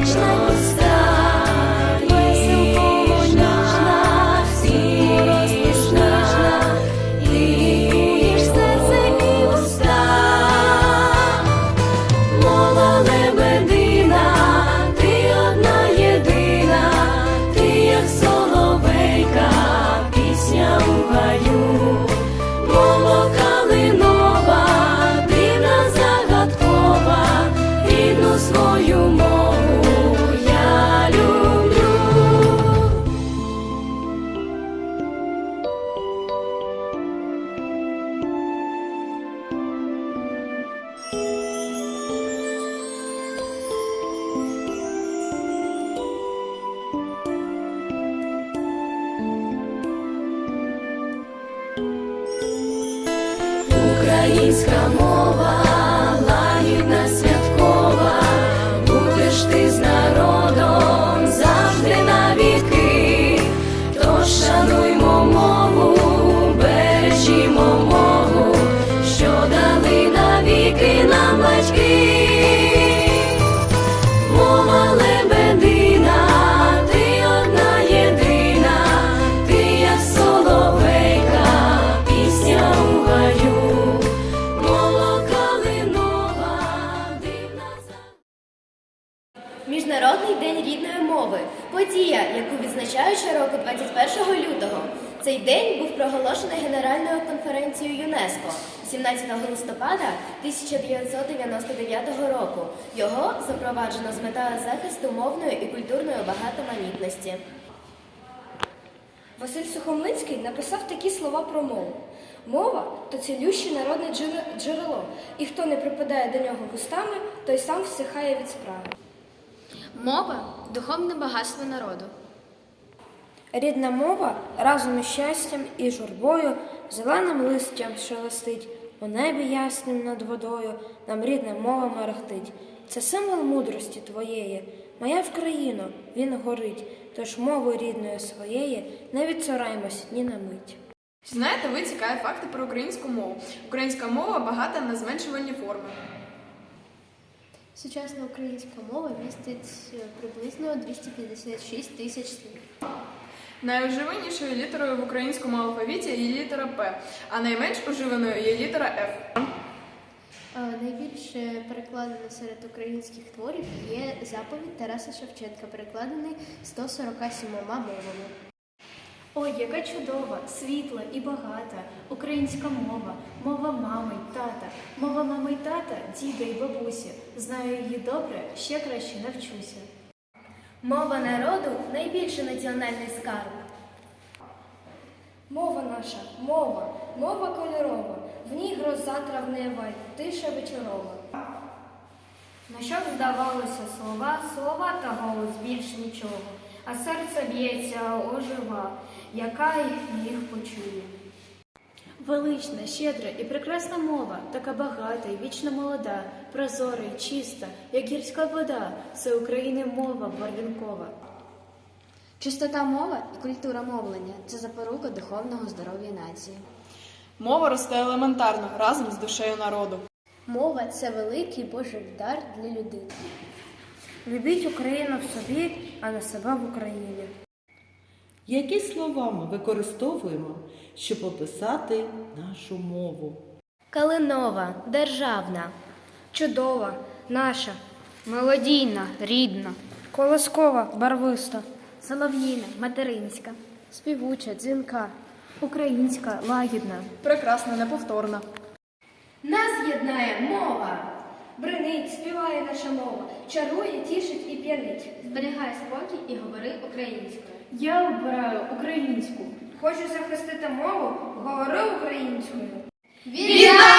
вічна. Українська Міжнародний день рідної мови подія, яку відзначають щороку 21 лютого. Цей день був проголошений Генеральною конференцією ЮНЕСКО 17 листопада 1999 року. Його запроваджено з метою захисту мовної і культурної багатоманітності. Василь Сухомлинський написав такі слова про мову. Мова то цілюще народне джерело, і хто не припадає до нього вустами, той сам всихає від справи. Мова духовне багатство народу. Рідна мова разом із щастям і журбою зеленим листям шелестить, у небі ясним над водою нам рідна мова мерехтить. Це символ мудрості твоєї, моя в країну, він горить, тож мови рідної своєї не відцураймось ні на мить. Знаєте ви цікаві факти про українську мову? Українська мова багата на зменшувальні форми. Сучасна українська мова містить е, приблизно 256 тисяч слів. Найуживанішою літерою в українському алфавіті є літера П, а найменш уживаною є літера Ф. Е, Найбільше перекладено серед українських творів є заповідь Тараса Шевченка, перекладений 147 мовами. Ой, яка чудова, світла і багата українська мова, мова мами й тата, мова мами й тата, діда й бабусі. Знаю її добре, ще краще навчуся. Мова народу найбільший національний скарб. Мова наша, мова, мова кольорова, в ній гроза травнева, й тиша вечорова. На що б здавалося слова, слова та голос більш нічого, а серце б'ється ожива, яка їх почує. Велична, щедра і прекрасна мова, така багата і вічно молода, прозора і чиста, як гірська вода, це України мова барвінкова. Чистота мова і культура мовлення це запорука духовного здоров'я нації. Мова росте елементарно разом з душею народу. Мова це великий Божий дар для людини. Любіть Україну в собі, а не себе в Україні. Які слова ми використовуємо, щоб описати нашу мову? Калинова, державна. Чудова, наша, Мелодійна, рідна, колоскова, барвиста. солов'їна, материнська, Співуча, дзвінка. українська, лагідна. Прекрасна, неповторна. Нас єднає мова. Бринить, співає наша мова, Чарує, тішить і п'янить. Зберігай спокій і говори українською. Я обираю українську. Хочу захистити мову, говори українською. Віра!